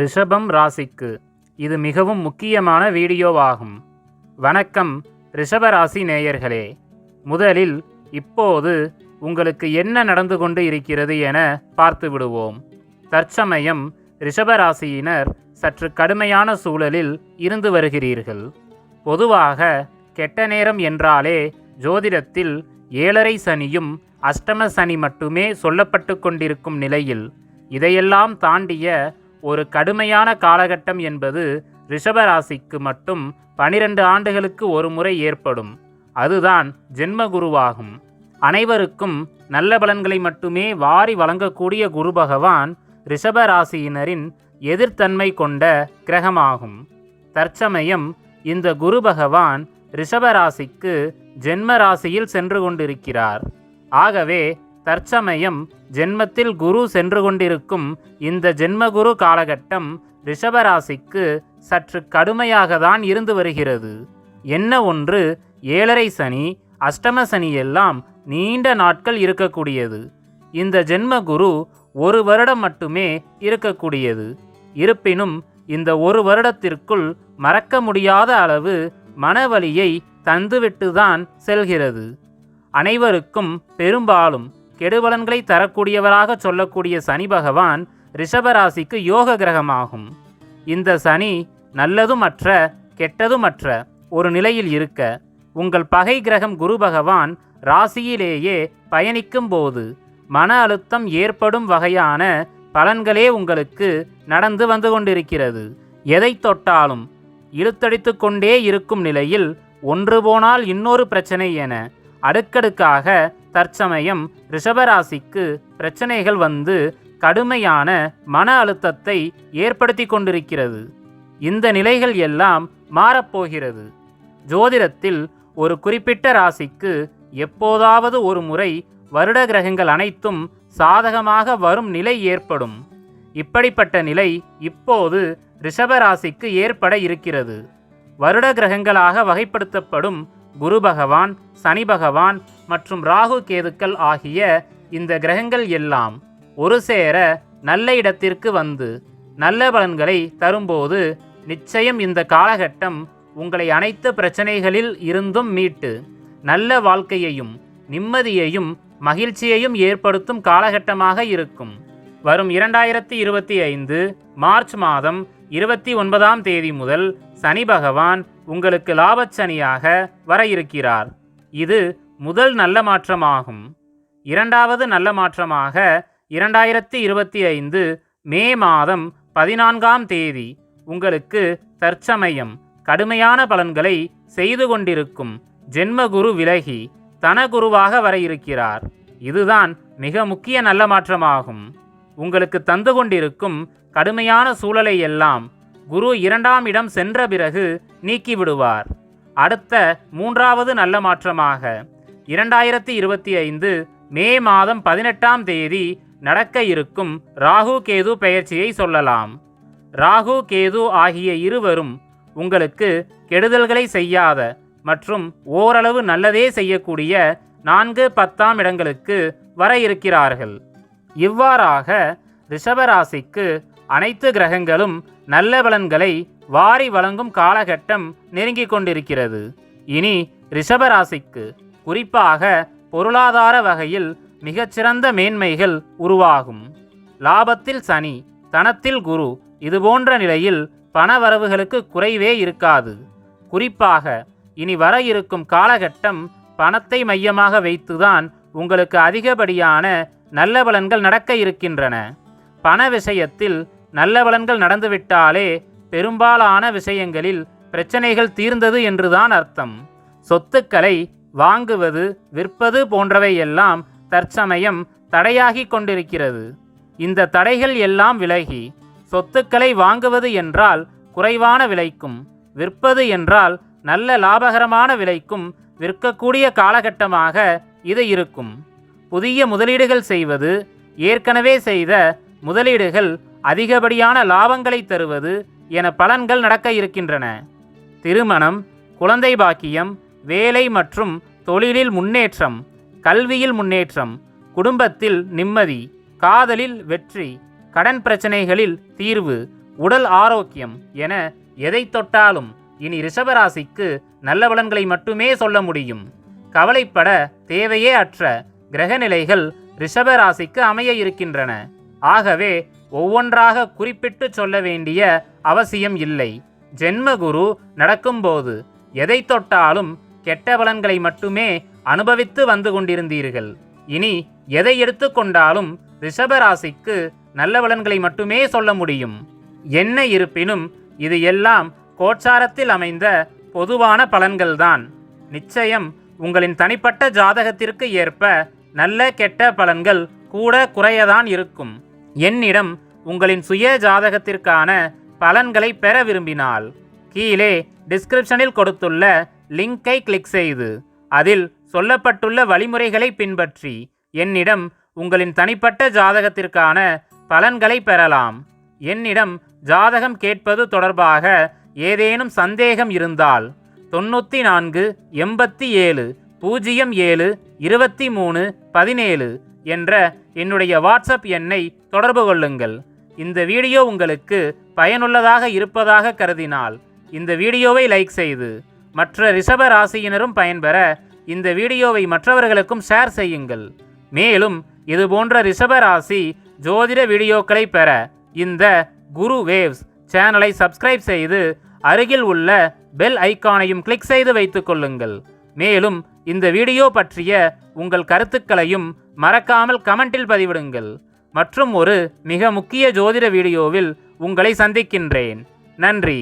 ரிஷபம் ராசிக்கு. இது மிகவும் முக்கியமான வீடியோவாகும். வணக்கம் ரிஷப ராசி நேயர்களே. முதலில் இப்போது உங்களுக்கு என்ன நடந்து கொண்டு இருக்கிறது என பார்த்து விடுவோம். தற்சமயம் ரிஷபராசியினர் சற்று கடுமையான சூழலில் இருந்து வருகிறீர்கள். பொதுவாக கெட்ட நேரம் என்றாலே ஜோதிடத்தில் ஏழரை சனியும் அஷ்டம சனி மட்டுமே சொல்லப்பட்டு கொண்டிருக்கும் நிலையில் இதையெல்லாம் தாண்டிய ஒரு கடுமையான காலகட்டம் என்பது ரிஷபராசிக்கு மட்டும் பனிரெண்டு ஆண்டுகளுக்கு ஒரு முறை ஏற்படும். அதுதான் ஜென்மகுருவாகும். அனைவருக்கும் நல்ல பலன்களை மட்டுமே வாரி வழங்கக்கூடிய குரு பகவான் ரிஷபராசியினரின் எதிர்த்தன்மை கொண்ட கிரகமாகும். தற்சமயம் இந்த குரு பகவான் ரிஷபராசிக்கு ஜென்ம ராசியில் சென்று கொண்டிருக்கிறார். ஆகவே தற்சமயம் ஜென்மத்தில் குரு சென்று கொண்டிருக்கும் இந்த ஜென்மகுரு காலகட்டம் ரிஷபராசிக்கு சற்று கடுமையாக தான் இருந்து வருகிறது. என்ன ஒன்று ஏழரை சனி அஷ்டம சனி எல்லாம் நீண்ட நாட்கள் இருக்கக்கூடியது. இந்த ஜென்ம குரு ஒரு வருடம் மட்டுமே இருக்கக்கூடியது. இருப்பினும் இந்த ஒரு வருடத்திற்குள் மறக்க முடியாத அளவு மனவலியை தந்துவிட்டுதான் செல்கிறது. அனைவருக்கும் பெரும்பாலும் கெடுபலன்களை தரக்கூடியவராக சொல்லக்கூடிய சனி பகவான் ரிஷபராசிக்கு யோக கிரகமாகும். இந்த சனி நல்லதுமற்ற கெட்டதுமற்ற ஒரு நிலையில் இருக்க உங்கள் பகை கிரகம் குரு பகவான் ராசியிலேயே பயணிக்கும் போது மன அழுத்தம் ஏற்படும் வகையான பலன்களே உங்களுக்கு நடந்து வந்து கொண்டிருக்கிறது. எதை தொட்டாலும் இழுத்தடித்து கொண்டே இருக்கும் நிலையில் ஒன்று போனால் இன்னொரு பிரச்சனை என அடுக்கடுக்காக தற்சமயம் ரிஷபராசிக்கு பிரச்சனைகள் வந்து கடுமையான மன அழுத்தத்தை ஏற்படுத்தி கொண்டிருக்கிறது. இந்த நிலைகள் எல்லாம் மாறப்போகிறது. ஜோதிடத்தில் ஒரு குறிப்பிட்ட ராசிக்கு எப்போதாவது ஒரு முறை வருட கிரகங்கள் அனைத்தும் சாதகமாக வரும் நிலை ஏற்படும். இப்படிப்பட்ட நிலை இப்போது ரிஷபராசிக்கு ஏற்பட இருக்கிறது. வருட கிரகங்களாக வகைப்படுத்தப்படும் குரு பகவான் சனி பகவான் மற்றும் ராகு கேதுக்கள் ஆகிய இந்த கிரகங்கள் எல்லாம் ஒரு சேர நல்ல இடத்திற்கு வந்து நல்ல பலன்களை தரும்போது நிச்சயம் இந்த காலகட்டம் உங்களை அனைத்து பிரச்சனைகளில் இருந்தும் மீட்டு நல்ல வாழ்க்கையையும் நிம்மதியையும் மகிழ்ச்சியையும் ஏற்படுத்தும் காலகட்டமாக இருக்கும். வரும் இரண்டாயிரத்தி இருபத்தி ஐந்து மார்ச் மாதம் இருபத்தி ஒன்பதாம் தேதி முதல் சனி பகவான் உங்களுக்கு லாபச்சனியாக வர இருக்கிறார். இது முதல் நல்ல மாற்றமாகும். இரண்டாவது நல்ல மாற்றமாக இரண்டாயிரத்தி இருபத்தி ஐந்து மே மாதம் பதினான்காம் தேதி உங்களுக்கு தற்சமயம் கடுமையான பலன்களை செய்து கொண்டிருக்கும் ஜென்மகுரு விலகி தனகுருவாக வர இருக்கிறார் இதுதான் மிக முக்கிய நல்ல மாற்றமாகும். உங்களுக்கு தந்து கொண்டிருக்கும் கடுமையான சூழலை எல்லாம் குரு இரண்டாம் இடம் சென்ற பிறகு நீக்கிவிடுவார். அடுத்த மூன்றாவது நல்ல மாற்றமாக இரண்டாயிரத்தி இருபத்தி ஐந்து மே மாதம் பதினெட்டாம் தேதி நடக்க இருக்கும் ராகு கேது பெயர்ச்சியை சொல்லலாம். ராகு கேது ஆகிய இருவரும் உங்களுக்கு கெடுதல்களை செய்யாத மற்றும் ஓரளவு நல்லதே செய்யக்கூடிய நான்கு பத்தாம் இடங்களுக்கு வர இருக்கிறார்கள். இவ்வாறாக ரிஷபராசிக்கு அனைத்து கிரகங்களும் நல்ல பலன்களை வாரி வழங்கும் காலகட்டம் நெருங்கிக் கொண்டிருக்கிறது. இனி ரிஷபராசிக்கு குறிப்பாக பொருளாதார வகையில் மிகச்சிறந்த மேன்மைகள் உருவாகும். லாபத்தில் சனி தனத்தில் குரு இதுபோன்ற நிலையில் பணவரவுகளுக்கு குறைவே இருக்காது. குறிப்பாக இனி வர இருக்கும் காலகட்டம் பணத்தை மையமாக வைத்துதான் உங்களுக்கு அதிகப்படியான நல்ல பலன்கள் நடக்க இருக்கின்றன. பண விஷயத்தில் நல்ல பலன்கள் நடந்துவிட்டாலே பெரும்பாலான விஷயங்களில் பிரச்சனைகள் தீர்ந்தது என்றுதான் அர்த்தம். சொத்துக்களை வாங்குவது விற்பது போன்றவையெல்லாம் தற்சமயம் தடையாகி கொண்டிருக்கிறது. இந்த தடைகள் எல்லாம் விலகி சொத்துக்களை வாங்குவது என்றால் குறைவான விலைக்கும் விற்பது என்றால் நல்ல லாபகரமான விலைக்கும் விற்கக்கூடிய காலகட்டமாக இது இருக்கும். புதிய முதலீடுகள் செய்வது ஏற்கனவே செய்த முதலீடுகள் அதிகப்படியான லாபங்களை தருவது என பலன்கள் நடக்க இருக்கின்றன. திருமணம் குழந்தை பாக்கியம் வேலை மற்றும் தொழிலில் முன்னேற்றம் கல்வியில் முன்னேற்றம் குடும்பத்தில் நிம்மதி காதலில் வெற்றி கடன் பிரச்சனைகளில் தீர்வு உடல் ஆரோக்கியம் என எதை தொட்டாலும் இனி ரிஷபராசிக்கு நல்ல பலன்களை மட்டுமே சொல்ல முடியும். கவலைப்பட தேவையே அற்ற கிரகநிலைகள் ரிஷபராசிக்கு அமைய இருக்கின்றன. ஆகவே ஒவ்வொன்றாக குறிப்பிட்டு சொல்ல வேண்டிய அவசியம் இல்லை. ஜென்மகுரு நடக்கும்போது எதை தொட்டாலும் கெட்ட பலன்களை மட்டுமே அனுபவித்து வந்து கொண்டிருந்தீர்கள். இனி எதை எடுத்துக்கொண்டாலும் ரிஷபராசிக்கு நல்ல பலன்களை மட்டுமே சொல்ல முடியும். என்ன இருப்பினும் இது எல்லாம் கோச்சாரத்தில் அமைந்த பொதுவான பலன்கள்தான். நிச்சயம் உங்களின் தனிப்பட்ட ஜாதகத்திற்கு ஏற்ப நல்ல கெட்ட பலன்கள் கூட குறையதான் இருக்கும். என்னிடம் உங்களின் சுய ஜாதகத்திற்கான பலன்களை பெற விரும்பினால் கீழே டிஸ்கிரிப்ஷனில் கொடுத்துள்ள லிங்கை கிளிக் செய்து அதில் சொல்லப்பட்டுள்ள வழிமுறைகளை பின்பற்றி என்னிடம் உங்களின் தனிப்பட்ட ஜாதகத்திற்கான பலன்களை பெறலாம். என்னிடம் ஜாதகம் கேட்பது தொடர்பாக ஏதேனும் சந்தேகம் இருந்தால் தொண்ணூற்றி நான்கு எண்பத்தி ஏழு பூஜ்ஜியம் ஏழு இருபத்தி மூணு பதினேழு என்ற என்னுடைய வாட்ஸ்அப் எண்ணை தொடர்பு கொள்ளுங்கள். இந்த வீடியோ உங்களுக்கு பயனுள்ளதாக இருப்பதாக கருதினால் இந்த வீடியோவை லைக் செய்து மற்ற ரிஷப ராசியினரும் பயன்பெற இந்த வீடியோவை மற்றவர்களுக்கும் ஷேர் செய்யுங்கள். மேலும் இதுபோன்ற ரிஷப ராசி ஜோதிட வீடியோக்களை பெற இந்த குரு வேவ்ஸ் சேனலை சப்ஸ்கிரைப் செய்து அருகில் உள்ள பெல் ஐகானையும் கிளிக் செய்து வைத்துக் கொள்ளுங்கள். மேலும் இந்த வீடியோ பற்றிய உங்கள் கருத்துக்களையும் மறக்காமல் கமெண்டில் பதிவிடுங்கள். மற்றும் ஒரு மிக முக்கிய ஜோதிட வீடியோவில் உங்களை சந்திக்கின்றேன். நன்றி.